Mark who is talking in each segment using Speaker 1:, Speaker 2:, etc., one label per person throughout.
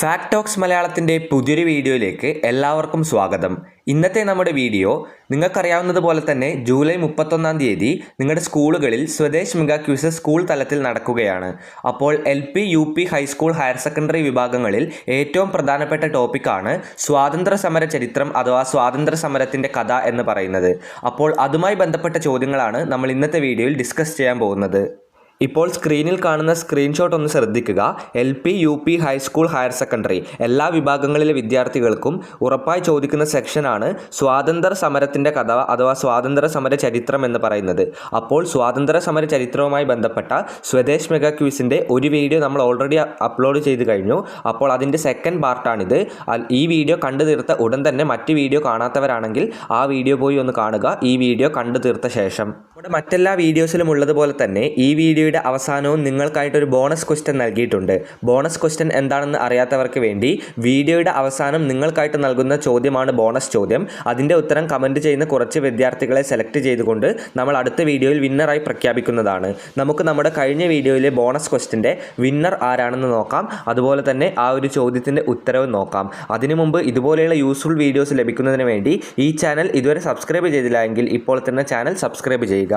Speaker 1: ഫാക്ടോക്സ് മലയാളത്തിന്റെ പുതിയൊരു വീഡിയോയിലേക്ക് എല്ലാവർക്കും സ്വാഗതം. ഇന്നത്തെ നമ്മുടെ വീഡിയോ നിങ്ങൾക്കറിയാവുന്നതുപോലെ തന്നെ ജൂലൈ മുപ്പത്തൊന്നാം തീയതി നിങ്ങളുടെ സ്കൂളുകളിൽ സ്വദേശ് മെഗാ ക്യൂസ് സ്കൂൾ തലത്തിൽ നടക്കുകയാണ്. അപ്പോൾ L P U P high school higher secondary വിഭാഗങ്ങളിൽ ഏറ്റവും പ്രധാനപ്പെട്ട ടോപ്പിക്കാണ് സ്വാതന്ത്ര്യ സമര ചരിത്രം അഥവാ സ്വാതന്ത്ര്യ സമരത്തിന്റെ കഥ എന്ന് പറയുന്നത്. അപ്പോൾ അതുമായി ബന്ധപ്പെട്ട ചോദ്യങ്ങളാണ് നമ്മൾ ഇന്നത്തെ വീഡിയോയിൽ ഡിസ്കസ് ചെയ്യാൻ പോകുന്നത്. ഇപ്പോൾ സ്ക്രീനിൽ കാണുന്ന സ്ക്രീൻഷോട്ട് ഒന്ന് ശ്രദ്ധിക്കുക. L P U P high school higher secondary. എല്ലാ വിഭാഗങ്ങളിലെ വിദ്യാർത്ഥികൾക്കും ഉറപ്പായി ചോദിക്കുന്ന സെക്ഷനാണ് സ്വാതന്ത്ര്യ സമരത്തിന്റെ കഥ അഥവാ സ്വാതന്ത്ര്യ സമര ചരിത്രം എന്ന് പറയുന്നത്. അപ്പോൾ സ്വാതന്ത്ര്യ സമര ചരിത്രവുമായി ബന്ധപ്പെട്ട സ്വദേശ് മെഗാ ക്യൂസിന്റെ ഒരു വീഡിയോ നമ്മൾ ഓൾറെഡി അപ്ലോഡ് ചെയ്ത് കഴിഞ്ഞു. അപ്പോൾ അതിന്റെ സെക്കൻഡ് പാർട്ടാണിത് ഈ വീഡിയോ കണ്ടു തീർത്ത ഉടൻ തന്നെ മറ്റ് വീഡിയോ കാണാത്തവരാണെങ്കിൽ ആ വീഡിയോ പോയി ഒന്ന് കാണുക. ഈ വീഡിയോ കണ്ടു തീർത്ത ശേഷം. ഇവിടെ മറ്റെല്ലാ വീഡിയോസിലും ഉള്ളതുപോലെ തന്നെ ഈ വീഡിയോയുടെ അവസാനവും നിങ്ങൾക്കായിട്ടൊരു ബോണസ് ക്വസ്റ്റൻ നൽകിയിട്ടുണ്ട്. ബോണസ് ക്വസ്റ്റൻ എന്താണെന്ന് അറിയാത്തവർക്ക് വേണ്ടി വീഡിയോയുടെ അവസാനം നിങ്ങൾക്കായിട്ട് നൽകുന്ന ചോദ്യമാണ് ബോണസ് ചോദ്യം. അതിന്റെ ഉത്തരം കമന്റ് ചെയ്യുന്ന കുറച്ച് വിദ്യാർത്ഥികളെ സെലക്ട് ചെയ്തുകൊണ്ട് നമ്മൾ അടുത്ത വീഡിയോയിൽ വിന്നറായി പ്രഖ്യാപിക്കുന്നതാണ്. നമുക്ക് നമ്മുടെ കഴിഞ്ഞ വീഡിയോയിലെ ബോണസ് ക്വസ്റ്റിന്റെ വിന്നർ ആരാണെന്ന് നോക്കാം. അതുപോലെ തന്നെ ആ ഒരു ചോദ്യത്തിന്റെ ഉത്തരവും നോക്കാം. അതിനു മുമ്പ് ഇതുപോലെയുള്ള യൂസ്ഫുൾ വീഡിയോസ് ലഭിക്കുന്നതിന് വേണ്ടി ഈ ചാനൽ ഇതുവരെ സബ്സ്ക്രൈബ് ചെയ്തില്ല എങ്കിൽ ഇപ്പോൾ തന്നെ ചാനൽ സബ്സ്ക്രൈബ് ചെയ്യുക.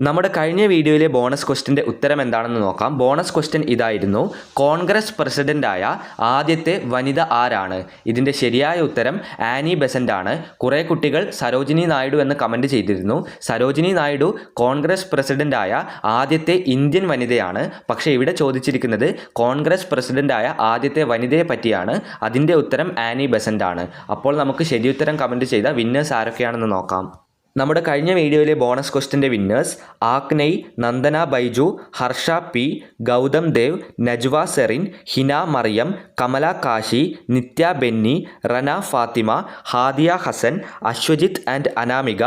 Speaker 1: നമ്മുടെ കഴിഞ്ഞ വീഡിയോയിലെ ബോണസ് ക്വസ്റ്റിന്റെ ഉത്തരം എന്താണെന്ന് നോക്കാം. ബോണസ് ക്വസ്റ്റ്യൻ ഇതായിരുന്നു. കോൺഗ്രസ് പ്രസിഡന്റായ ആദ്യത്തെ വനിത ആരാണ്? ഇതിന്റെ ശരിയായ ഉത്തരം ആനി ബെസന്റ് ആണ് കുറേ കുട്ടികൾ സരോജിനി നായിഡു എന്ന് കമന്റ് ചെയ്തിരുന്നു. സരോജിനി നായിഡു കോൺഗ്രസ് പ്രസിഡന്റായ ആദ്യത്തെ ഇന്ത്യൻ വനിതയാണ്. പക്ഷേ ഇവിടെ ചോദിച്ചിരിക്കുന്നത് കോൺഗ്രസ് പ്രസിഡന്റായ ആദ്യത്തെ വനിതയെ പറ്റിയാണ്. അതിന്റെ ഉത്തരം ആനി ബെസന്റ് ആണ് അപ്പോൾ നമുക്ക് ശരിയുത്തരം കമന്റ് ചെയ്ത വിന്നേഴ്സ് ആരൊക്കെയാണെന്ന് നോക്കാം. നമ്മുടെ കഴിഞ്ഞ വീഡിയോയിലെ ബോണസ് ക്വസ്റ്റിന്റെ winners ആക്നൈ Nandana Baiju Harsha P Gautham Dev Najwa Serin Hina Mariyam Kamala Kashi Nithya Benny Rana Fathima Hadiya Hasan Ashwajith and Anamika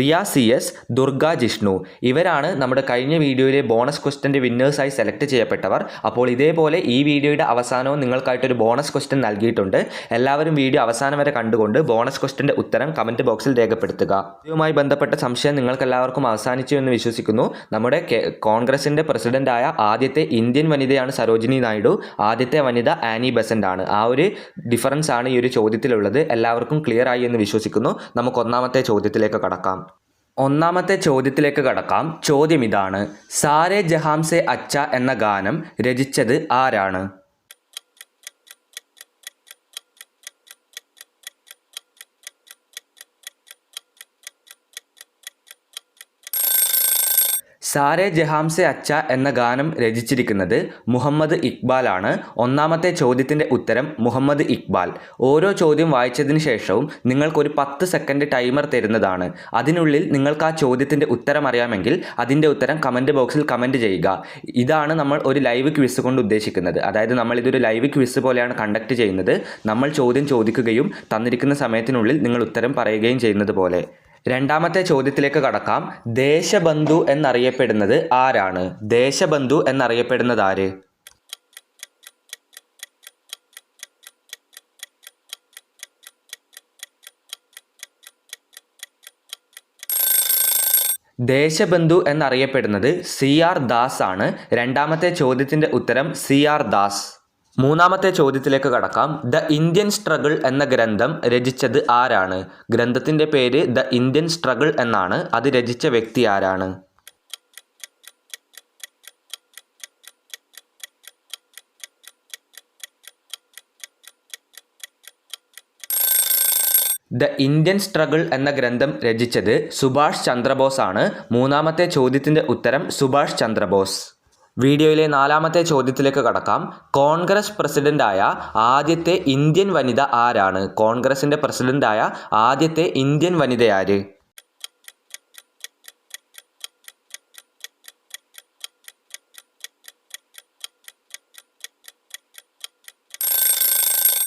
Speaker 1: Riya C S Durga Jishnu. ഇവരാണ് നമ്മുടെ കഴിഞ്ഞ വീഡിയോയിലെ ബോണസ് ക്വസ്റ്റിന്റെ വിന്നേഴ്സായി സെലക്ട് ചെയ്യപ്പെട്ടവർ. അപ്പോൾ ഇതേപോലെ ഈ വീഡിയോയുടെ അവസാനവും നിങ്ങൾക്കായിട്ടൊരു ബോണസ് ക്വസ്റ്റ്യൻ നൽകിയിട്ടുണ്ട്. എല്ലാവരും വീഡിയോ അവസാനം വരെ കണ്ടുകൊണ്ട് ബോണസ് ക്വസ്റ്റിന്റെ ഉത്തരം കമന്റ് ബോക്സിൽ രേഖപ്പെടുത്തുക. ഇതുമായി ബന്ധപ്പെട്ട സംശയം നിങ്ങൾക്കെല്ലാവർക്കും അവസാനിച്ചു എന്ന് വിശ്വസിക്കുന്നു. നമ്മുടെ കോൺഗ്രസിന്റെ പ്രസിഡന്റായ ആദ്യത്തെ ഇന്ത്യൻ വനിതയാണ് സരോജിനി നായിഡു. ആദ്യത്തെ വനിത ആനി ബസന്റ് ആണ്. ആ ഒരു ഡിഫറൻസ് ആണ് ഈ ഒരു ചോദ്യത്തിലുള്ളത്. എല്ലാവർക്കും ക്ലിയർ ആയി എന്ന് വിശ്വസിക്കുന്നു. നമുക്ക് ഒന്നാമത്തെ ചോദ്യത്തിലേക്ക് കടക്കാം. ഒന്നാമത്തെ ചോദ്യത്തിലേക്ക് കടക്കാം. ചോദ്യം ഇതാണ്. സാരെ ജഹാംസെ അച്ച എന്ന ഗാനം രചിച്ചത് ആരാണ്? സാരെ ജഹാംസെ അച്ച എന്ന ഗാനം രചിച്ചിരിക്കുന്നത് മുഹമ്മദ് ഇക്ബാൽ ആണ്. ഒന്നാമത്തെ ചോദ്യത്തിന്റെ ഉത്തരം മുഹമ്മദ് ഇക്ബാൽ. ഓരോ ചോദ്യം വായിച്ചതിന് ശേഷവും നിങ്ങൾക്കൊരു പത്ത് സെക്കൻഡ് ടൈമർ തരുന്നതാണ്. അതിനുള്ളിൽ നിങ്ങൾക്ക് ആ ചോദ്യത്തിന്റെ ഉത്തരം അറിയാമെങ്കിൽ അതിന്റെ ഉത്തരം കമന്റ് ബോക്സിൽ കമന്റ് ചെയ്യുക. ഇതാണ് നമ്മൾ ഒരു ലൈവ് ക്വിസ് കൊണ്ട് ഉദ്ദേശിക്കുന്നത്. അതായത് നമ്മൾ ഇതൊരു ലൈവ് ക്വിസ് പോലെയാണ് കണ്ടക്ട് ചെയ്യുന്നത്. നമ്മൾ ചോദ്യം ചോദിക്കുകയും തന്നിരിക്കുന്ന സമയത്തിനുള്ളിൽ നിങ്ങൾ ഉത്തരം പറയുകയും ചെയ്യുന്നത് പോലെ. രണ്ടാമത്തെ ചോദ്യത്തിലേക്ക് കടക്കാം. ദേശബന്ധു എന്നറിയപ്പെടുന്നത് ആരാണ്? ദേശബന്ധു എന്നറിയപ്പെടുന്നത് ആര്? ദേശബന്ധു എന്നറിയപ്പെടുന്നത് സി ആർ ദാസ് ആണ്. രണ്ടാമത്തെ ചോദ്യത്തിന്റെ ഉത്തരം സി ആർ ദാസ്. മൂന്നാമത്തെ ചോദ്യത്തിലേക്ക് കടക്കാം. ദ ഇന്ത്യൻ സ്ട്രഗിൾ എന്ന ഗ്രന്ഥം രചിച്ചത് ആരാണ്? ഗ്രന്ഥത്തിന്റെ പേര് ദ ഇന്ത്യൻ സ്ട്രഗിൾ എന്നാണ്. അത് രചിച്ച വ്യക്തി ആരാണ്? ദ ഇന്ത്യൻ സ്ട്രഗിൾ എന്ന ഗ്രന്ഥം രചിച്ചത് സുഭാഷ് ചന്ദ്രബോസ് ആണ് മൂന്നാമത്തെ ചോദ്യത്തിന്റെ ഉത്തരം സുഭാഷ് ചന്ദ്രബോസ്. വീഡിയോയിലെ നാലാമത്തെ ചോദ്യത്തിലേക്ക് കടക്കാം. കോൺഗ്രസ് പ്രസിഡന്റായ ആദ്യത്തെ ഇന്ത്യൻ വനിത ആരാണ്? കോൺഗ്രസിന്റെ പ്രസിഡന്റായ ആദ്യത്തെ ഇന്ത്യൻ വനിത ആര്?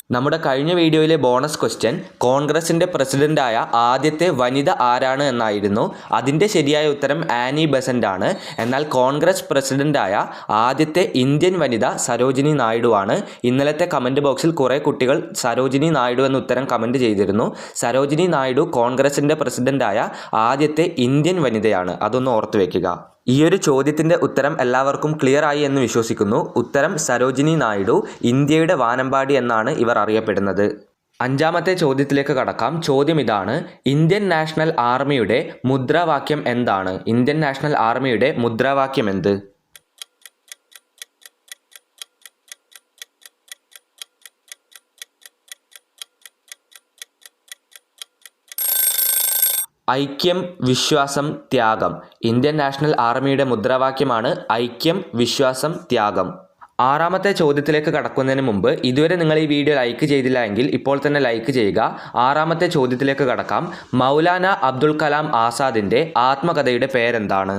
Speaker 1: നമ്മുടെ കഴിഞ്ഞ വീഡിയോയിലെ ബോണസ് ക്വസ്റ്റ്യൻ കോൺഗ്രസിന്റെ പ്രസിഡന്റായ ആദ്യത്തെ വനിത ആരാണ് എന്നായിരുന്നു. അതിന്റെ ശരിയായ ഉത്തരം ആനി ബെസന്റ് ആണ് എന്നാൽ കോൺഗ്രസ് പ്രസിഡന്റായ ആദ്യത്തെ ഇന്ത്യൻ വനിത സരോജിനി നായിഡു ആണ്. ഇന്നലത്തെ കമന്റ് ബോക്സിൽ കുറേ കുട്ടികൾ സരോജിനി നായിഡു എന്ന ഉത്തരം കമന്റ് ചെയ്തിരുന്നു. സരോജിനി നായിഡു കോൺഗ്രസിന്റെ പ്രസിഡന്റായ ആദ്യത്തെ ഇന്ത്യൻ വനിതയാണ്. അതൊന്ന് ഓർത്തു വയ്ക്കുക ഈ ഒരു ചോദ്യത്തിന്റെ ഉത്തരം എല്ലാവർക്കും ക്ലിയർ ആയി എന്ന് വിശ്വസിക്കുന്നു. ഉത്തരം സരോജിനി നായിഡു ഇന്ത്യയുടെ വാനമ്പാടി എന്നാണ് ഇവർ അറിയപ്പെടുന്നത്. അഞ്ചാമത്തെ ചോദ്യത്തിലേക്ക് കടക്കാം. ചോദ്യം ഇതാണ് ഇന്ത്യൻ നാഷണൽ ആർമിയുടെ മുദ്രാവാക്യം എന്താണ്? ഇന്ത്യൻ നാഷണൽ ആർമിയുടെ മുദ്രാവാക്യം എന്ത്? ഐക്യം വിശ്വാസം ത്യാഗം. ഇന്ത്യൻ നാഷണൽ ആർമിയുടെ മുദ്രാവാക്യമാണ് ഐക്യം വിശ്വാസം ത്യാഗം. ആറാമത്തെ ചോദ്യത്തിലേക്ക് കടക്കുന്നതിന് മുമ്പ് ഇതുവരെ നിങ്ങൾ ഈ വീഡിയോ ലൈക്ക് ചെയ്തില്ല എങ്കിൽ ഇപ്പോൾ തന്നെ ലൈക്ക് ചെയ്യുക. ആറാമത്തെ ചോദ്യത്തിലേക്ക് കടക്കാം. മൗലാന അബ്ദുൽ കലാം ആസാദിന്റെ ആത്മകഥയുടെ പേരെന്താണ്?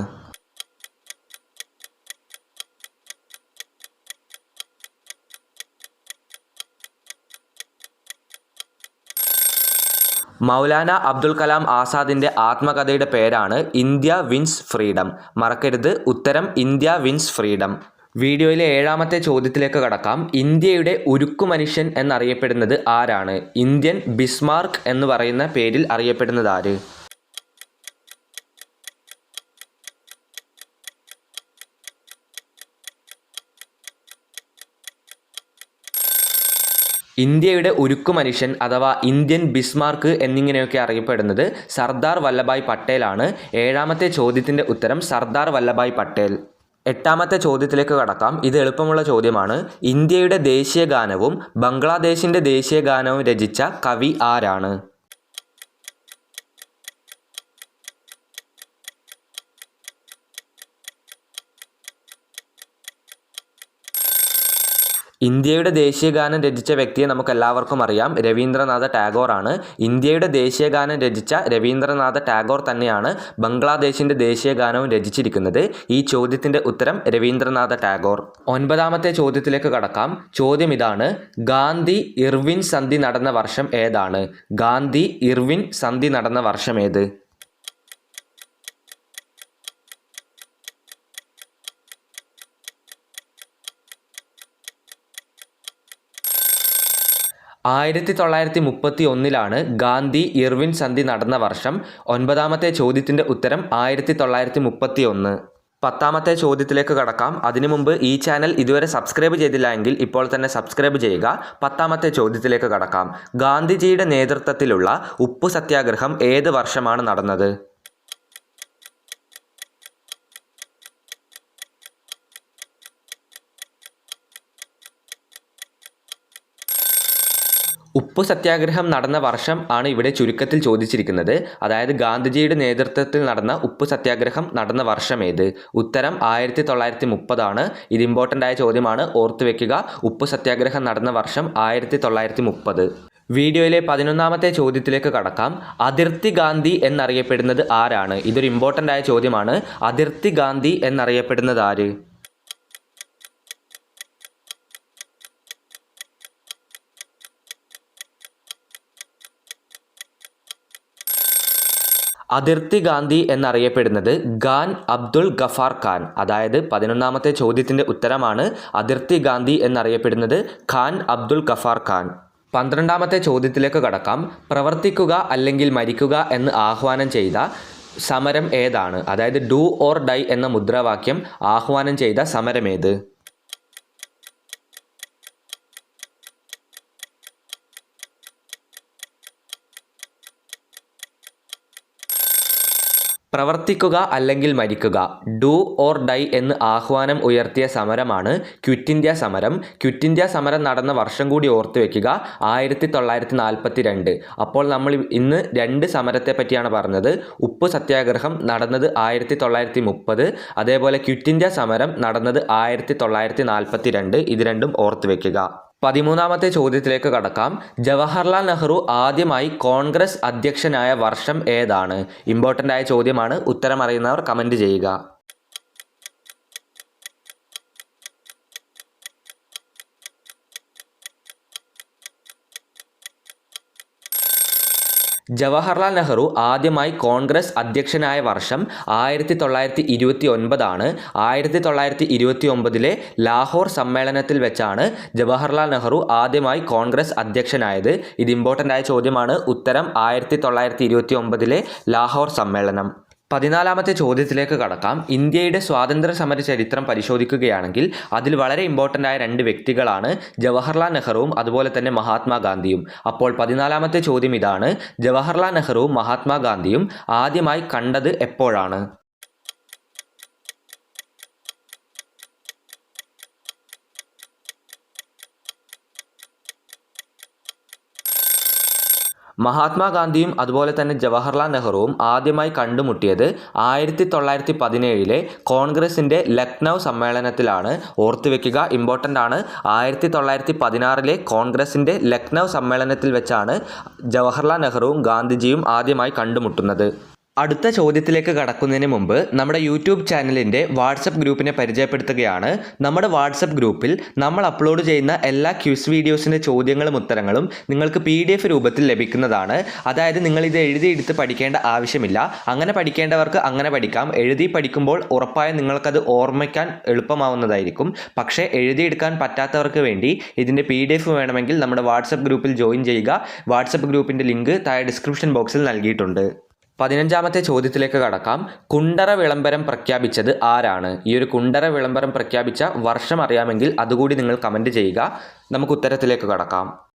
Speaker 1: മൗലാന അബ്ദുൽ കലാം ആസാദിന്റെ ആത്മകഥയുടെ പേരാണ് ഇന്ത്യ വിൻസ് ഫ്രീഡം. മറക്കരുത് ഉത്തരം ഇന്ത്യ വിൻസ് ഫ്രീഡം. വീഡിയോയിലെ ഏഴാമത്തെ ചോദ്യത്തിലേക്ക് കടക്കാം. ഇന്ത്യയുടെ ഉരുക്കു മനുഷ്യൻ എന്നറിയപ്പെടുന്നത് ആരാണ്? ഇന്ത്യൻ ബിസ്മാർക്ക് എന്ന് പറയുന്ന പേരിൽ അറിയപ്പെടുന്നത് ആര്? ഇന്ത്യയുടെ ഉരുക്കു മനുഷ്യൻ അഥവാ ഇന്ത്യൻ ബിസ്മാർക്ക് എന്നിങ്ങനെയൊക്കെ അറിയപ്പെടുന്നത് സർദാർ വല്ലഭായ് പട്ടേലാണ്. ഏഴാമത്തെ ചോദ്യത്തിന്റെ ഉത്തരം സർദാർ വല്ലഭായ് പട്ടേൽ. എട്ടാമത്തെ ചോദ്യത്തിലേക്ക് കടക്കാം. ഇത് എളുപ്പമുള്ള ചോദ്യമാണ്. ഇന്ത്യയുടെ ദേശീയ ഗാനവും ബംഗ്ലാദേശിന്റെ ദേശീയ ഗാനവും രചിച്ച കവി ആരാണ്? ഇന്ത്യയുടെ ദേശീയഗാനം രചിച്ച വ്യക്തിയെ നമുക്ക് എല്ലാവർക്കും അറിയാം. രവീന്ദ്രനാഥ ടാഗോർ ആണ് ഇന്ത്യയുടെ ദേശീയഗാനം രചിച്ച രവീന്ദ്രനാഥ ടാഗോർ തന്നെയാണ് ബംഗ്ലാദേശിന്റെ ദേശീയഗാനവും രചിച്ചിരിക്കുന്നത്. ഈ ചോദ്യത്തിന്റെ ഉത്തരം രവീന്ദ്രനാഥ ടാഗോർ. ഒൻപതാമത്തെ ചോദ്യത്തിലേക്ക് കടക്കാം. ചോദ്യം ഇതാണ്. ഗാന്ധി ഇർവിൻ സന്ധി നടന്ന വർഷം ഏതാണ്? ഗാന്ധി ഇർവിൻ സന്ധി നടന്ന വർഷം ഏത്? ആയിരത്തി തൊള്ളായിരത്തി മുപ്പത്തി ഒന്നിലാണ് ഗാന്ധി ഇർവിൻ സന്ധി നടന്ന വർഷം ഒൻപതാമത്തെ ചോദ്യത്തിന്റെ ഉത്തരം ആയിരത്തി തൊള്ളായിരത്തി മുപ്പത്തി ഒന്ന് പത്താമത്തെ ചോദ്യത്തിലേക്ക് കടക്കാം. അതിനു മുമ്പ് ഈ ചാനൽ ഇതുവരെ സബ്സ്ക്രൈബ് ചെയ്തില്ല എങ്കിൽ ഇപ്പോൾ തന്നെ സബ്സ്ക്രൈബ് ചെയ്യുക. പത്താമത്തെ ചോദ്യത്തിലേക്ക് കടക്കാം. ഗാന്ധിജിയുടെ നേതൃത്വത്തിലുള്ള ഉപ്പു സത്യാഗ്രഹം ഏത് വർഷമാണ് നടന്നത്? ഉപ്പു സത്യാഗ്രഹം നടന്ന വർഷം ആണ് ഇവിടെ ചുരുക്കത്തിൽ ചോദിച്ചിരിക്കുന്നത്. അതായത് ഗാന്ധിജിയുടെ നേതൃത്വത്തിൽ നടന്ന ഉപ്പു സത്യാഗ്രഹം നടന്ന വർഷം ഏത്? ഉത്തരം ആയിരത്തി തൊള്ളായിരത്തി മുപ്പതാണ് ഇത് ഇമ്പോർട്ടന്റ് ആയ ചോദ്യമാണ്. ഓർത്തു വെക്കുക. ഉപ്പു സത്യാഗ്രഹം നടന്ന വർഷം ആയിരത്തി തൊള്ളായിരത്തി മുപ്പത് വീഡിയോയിലെ പതിനൊന്നാമത്തെ ചോദ്യത്തിലേക്ക് കടക്കാം. അതിർത്തി ഗാന്ധി എന്നറിയപ്പെടുന്നത് ആരാണ്? ഇതൊരു ഇമ്പോർട്ടന്റ് ആയ ചോദ്യമാണ്. അതിർത്തി ഗാന്ധി എന്നറിയപ്പെടുന്നത് ആര്? അതിർത്തി ഗാന്ധി എന്നറിയപ്പെടുന്നത് ഖാൻ അബ്ദുൾ ഗഫാർ ഖാൻ. അതായത് പതിനൊന്നാമത്തെ ചോദ്യത്തിന്റെ ഉത്തരമാണ് അതിർത്തി ഗാന്ധി എന്നറിയപ്പെടുന്നത് ഖാൻ അബ്ദുൾ ഗഫാർ ഖാൻ. പന്ത്രണ്ടാമത്തെ ചോദ്യത്തിലേക്ക് കടക്കാം. പ്രവർത്തിക്കുക അല്ലെങ്കിൽ മരിക്കുക എന്ന് ആഹ്വാനം ചെയ്ത സമരം ഏതാണ്? അതായത് ഡു ഓർ ഡൈ എന്ന മുദ്രാവാക്യം ആഹ്വാനം ചെയ്ത സമരമേത് പ്രവർത്തിക്കുക അല്ലെങ്കിൽ മരിക്കുക ഡു ഓർ ഡൈ എന്ന് ആഹ്വാനം ഉയർത്തിയ സമരമാണ് ക്വിറ്റ് ഇന്ത്യ സമരം. ക്വിറ്റ് ഇന്ത്യ സമരം നടന്ന വർഷം കൂടി ഓർത്തു വെക്കുക ആയിരത്തി തൊള്ളായിരത്തി നാൽപ്പത്തി രണ്ട് അപ്പോൾ നമ്മൾ ഇന്ന് രണ്ട് സമരത്തെ പറ്റിയാണ് പറഞ്ഞത്. ഉപ്പ് സത്യാഗ്രഹം നടന്നത് ആയിരത്തി തൊള്ളായിരത്തി മുപ്പത് അതേപോലെ ക്വിറ്റ് ഇന്ത്യ സമരം നടന്നത് ആയിരത്തി തൊള്ളായിരത്തി നാൽപ്പത്തി രണ്ട് ഇത് രണ്ടും ഓർത്തു വെക്കുക. പതിമൂന്നാമത്തെ ചോദ്യത്തിലേക്ക് കടക്കാം. ജവഹർലാൽ നെഹ്റു ആദ്യമായി കോൺഗ്രസ് അധ്യക്ഷനായ വർഷം ഏതാണ്? ഇമ്പോർട്ടന്റ് ആയ ചോദ്യമാണ്. ഉത്തരം അറിയുന്നവർ കമന്റ് ചെയ്യുക. ജവഹർലാൽ നെഹ്റു ആദ്യമായി കോൺഗ്രസ് അധ്യക്ഷനായ വർഷം ആയിരത്തി തൊള്ളായിരത്തി ഇരുപത്തി ഒൻപതാണ് ആയിരത്തി തൊള്ളായിരത്തി ഇരുപത്തി ഒമ്പതിലെ ലാഹോർ സമ്മേളനത്തിൽ വെച്ചാണ് ജവഹർലാൽ നെഹ്റു ആദ്യമായി കോൺഗ്രസ് അധ്യക്ഷനായത്. ഇത് ഇമ്പോർട്ടന്റ് ആയ ചോദ്യമാണ്. ഉത്തരം ആയിരത്തി തൊള്ളായിരത്തി ഇരുപത്തി ഒമ്പതിലെ ലാഹോർ സമ്മേളനം. പതിനാലാമത്തെ ചോദ്യത്തിലേക്ക് കടക്കാം. ഇന്ത്യയുടെ സ്വാതന്ത്ര്യ സമര ചരിത്രം പരിശോധിക്കുകയാണെങ്കിൽ അതിൽ വളരെ ഇമ്പോർട്ടന്റ് ആയ രണ്ട് വ്യക്തികളാണ് ജവഹർലാൽ നെഹ്റുവും അതുപോലെ തന്നെ മഹാത്മാഗാന്ധിയും അപ്പോൾ പതിനാലാമത്തെ ചോദ്യം ഇതാണ്. ജവഹർലാൽ നെഹ്റുവും മഹാത്മാഗാന്ധിയും ആദ്യമായി കണ്ടത് എപ്പോഴാണ്? മഹാത്മാഗാന്ധിയും അതുപോലെ തന്നെ ജവഹർലാൽ നെഹ്റുവും ആദ്യമായി കണ്ടുമുട്ടിയത് ആയിരത്തി തൊള്ളായിരത്തി പതിനേഴിലെ കോൺഗ്രസിന്റെ ലക്നൗ സമ്മേളനത്തിലാണ്. ഓർത്തുവെക്കുക ഇമ്പോർട്ടന്റ് ആണ്. ആയിരത്തി തൊള്ളായിരത്തി പതിനാറിലെ കോൺഗ്രസിന്റെ ലക്നൗ സമ്മേളനത്തിൽ വെച്ചാണ് ജവഹർലാൽ നെഹ്റുവും ഗാന്ധിജിയും ആദ്യമായി കണ്ടുമുട്ടുന്നത്. അടുത്ത ചോദ്യത്തിലേക്ക് കടക്കുന്നതിന് മുമ്പ് നമ്മുടെ യൂട്യൂബ് ചാനലിന്റെ വാട്സപ്പ് ഗ്രൂപ്പിനെ പരിചയപ്പെടുത്തുകയാണ്. നമ്മുടെ വാട്സപ്പ് ഗ്രൂപ്പിൽ നമ്മൾ അപ്ലോഡ് ചെയ്യുന്ന എല്ലാ ക്യൂസ് വീഡിയോസിന്റെ ചോദ്യങ്ങളും ഉത്തരങ്ങളും നിങ്ങൾക്ക് പി ഡി എഫ് രൂപത്തിൽ ലഭിക്കുന്നതാണ്. അതായത് നിങ്ങൾ ഇത് എഴുതിയെടുത്ത് പഠിക്കേണ്ട ആവശ്യമില്ല. അങ്ങനെ പഠിക്കേണ്ടവർക്ക് അങ്ങനെ പഠിക്കാം. എഴുതി പഠിക്കുമ്പോൾ ഉറപ്പായും നിങ്ങൾക്കത് ഓർമ്മിക്കാൻ എളുപ്പമാവുന്നതായിരിക്കും. പക്ഷേ എഴുതിയെടുക്കാൻ പറ്റാത്തവർക്ക് വേണ്ടി ഇതിന്റെ പി ഡി എഫ് വേണമെങ്കിൽ നമ്മുടെ വാട്സപ്പ് ഗ്രൂപ്പിൽ ജോയിൻ ചെയ്യുക. വാട്സപ്പ് ഗ്രൂപ്പിന്റെ ലിങ്ക് താഴെ ഡിസ്ക്രിപ്ഷൻ ബോക്സിൽ നൽകിയിട്ടുണ്ട്. പതിനഞ്ചാമത്തെ ചോദ്യത്തിലേക്ക് കടക്കാം. കുണ്ടറ വിളംബരം പ്രഖ്യാപിച്ചത് ആരാണ്? ഈ ഒരു കുണ്ടറ വിളംബരം പ്രഖ്യാപിച്ച വർഷം അറിയാമെങ്കിൽ അതുകൂടി നിങ്ങൾ കമന്റ് ചെയ്യുക. നമുക്ക് ഉത്തരത്തിലേക്ക് കടക്കാം.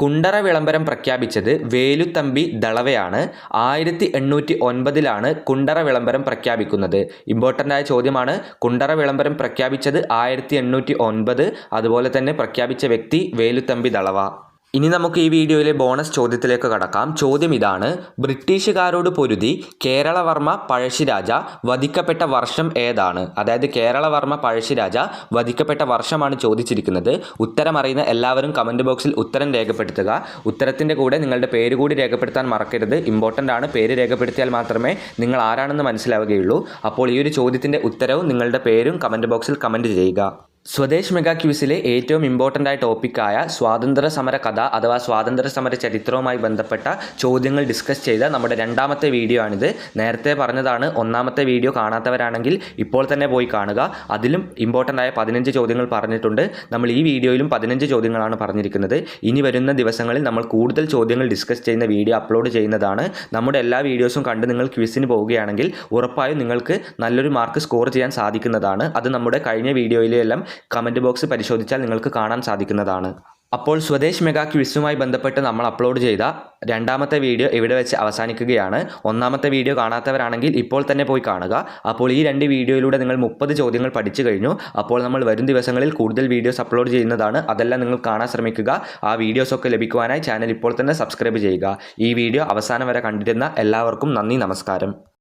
Speaker 1: കുണ്ടറ വിളംബരം പ്രഖ്യാപിച്ചത് വേലുത്തമ്പി ദളവയാണ്. ആയിരത്തി എണ്ണൂറ്റി ഒൻപതിലാണ് കുണ്ടറ വിളംബരം പ്രഖ്യാപിക്കുന്നത്. ഇമ്പോർട്ടന്റ് ആയ ചോദ്യമാണ്. കുണ്ടറ വിളംബരം പ്രഖ്യാപിച്ചത് ആയിരത്തി എണ്ണൂറ്റി ഒൻപത് അതുപോലെ തന്നെ പ്രഖ്യാപിച്ച വ്യക്തി വേലുത്തമ്പി ദളവ. ഇനി നമുക്ക് ഈ വീഡിയോയിലെ ബോണസ് ചോദ്യത്തിലേക്ക് കടക്കാം. ചോദ്യം ഇതാണ്. ബ്രിട്ടീഷുകാരോട് പൊരുതി കേരളവർമ്മ പഴശ്ശിരാജ വധിക്കപ്പെട്ട വർഷം ഏതാണ്? അതായത് കേരളവർമ്മ പഴശ്ശിരാജ വധിക്കപ്പെട്ട വർഷമാണ് ചോദിച്ചിരിക്കുന്നത്. ഉത്തരം അറിയുന്ന എല്ലാവരും കമന്റ് ബോക്സിൽ ഉത്തരം രേഖപ്പെടുത്തുക. ഉത്തരത്തിന്റെ കൂടെ നിങ്ങളുടെ പേര് കൂടി രേഖപ്പെടുത്താൻ മറക്കരുത്. ഇമ്പോർട്ടന്റ് ആണ്. പേര് രേഖപ്പെടുത്തിയാൽ മാത്രമേ നിങ്ങൾ ആരാണെന്ന് മനസ്സിലാവുകയുള്ളൂ. അപ്പോൾ ഈ ഒരു ചോദ്യത്തിന്റെ ഉത്തരവും നിങ്ങളുടെ പേരും കമന്റ് ബോക്സിൽ കമന്റ് ചെയ്യുക. സ്വദേശ് മെഗാ ക്യൂസിലെ ഏറ്റവും ഇമ്പോർട്ടന്റ് ആയ ടോപ്പിക്കായ സ്വാതന്ത്ര്യ സമര കഥ അഥവാ സ്വാതന്ത്ര്യ സമര ചരിത്രവുമായി ബന്ധപ്പെട്ട ചോദ്യങ്ങൾ ഡിസ്കസ് ചെയ്ത നമ്മുടെ രണ്ടാമത്തെ വീഡിയോ ആണിത്. നേരത്തെ പറഞ്ഞതാണ് ഒന്നാമത്തെ വീഡിയോ കാണാത്തവരാണെങ്കിൽ ഇപ്പോൾ തന്നെ പോയി കാണുക. അതിലും ഇമ്പോർട്ടന്റ് ആയ പതിനഞ്ച് ചോദ്യങ്ങൾ പറഞ്ഞിട്ടുണ്ട്. നമ്മൾ ഈ വീഡിയോയിലും പതിനഞ്ച് ചോദ്യങ്ങളാണ് പറഞ്ഞിരിക്കുന്നത്. ഇനി വരുന്ന ദിവസങ്ങളിൽ നമ്മൾ കൂടുതൽ ചോദ്യങ്ങൾ ഡിസ്കസ് ചെയ്യുന്ന വീഡിയോ അപ്ലോഡ് ചെയ്യുന്നതാണ്. നമ്മുടെ എല്ലാ വീഡിയോസും കണ്ട് നിങ്ങൾ ക്വിസിന് പോവുകയാണെങ്കിൽ ഉറപ്പായും നിങ്ങൾക്ക് നല്ലൊരു മാർക്ക് സ്കോർ ചെയ്യാൻ സാധിക്കുന്നതാണ്. അത് നമ്മുടെ കഴിഞ്ഞ വീഡിയോയിലെല്ലാം കമന്റ് ബോക്സ് പരിശോധിച്ചാൽ നിങ്ങൾക്ക് കാണാൻ സാധിക്കുന്നതാണ്. അപ്പോൾ സ്വദേശ് മെഗാ ക്വിസുമായി ബന്ധപ്പെട്ട് നമ്മൾ അപ്ലോഡ് ചെയ്ത രണ്ടാമത്തെ വീഡിയോ ഇവിടെ വെച്ച് അവസാനിക്കുകയാണ്. ഒന്നാമത്തെ വീഡിയോ കാണാത്തവരാണെങ്കിൽ ഇപ്പോൾ തന്നെ പോയി കാണുക. അപ്പോൾ ഈ രണ്ട് വീഡിയോയിലൂടെ നിങ്ങൾ മുപ്പത് ചോദ്യങ്ങൾ പഠിച്ചു കഴിഞ്ഞു. അപ്പോൾ നമ്മൾ വരും ദിവസങ്ങളിൽ കൂടുതൽ വീഡിയോസ് അപ്ലോഡ് ചെയ്യുന്നതാണ്. അതെല്ലാം നിങ്ങൾ കാണാൻ ശ്രമിക്കുക. ആ വീഡിയോസൊക്കെ ലഭിക്കുവാനായി ചാനൽ ഇപ്പോൾ തന്നെ സബ്സ്ക്രൈബ് ചെയ്യുക. ഈ വീഡിയോ അവസാനം വരെ കണ്ടിരുന്ന എല്ലാവർക്കും നന്ദി നമസ്കാരം.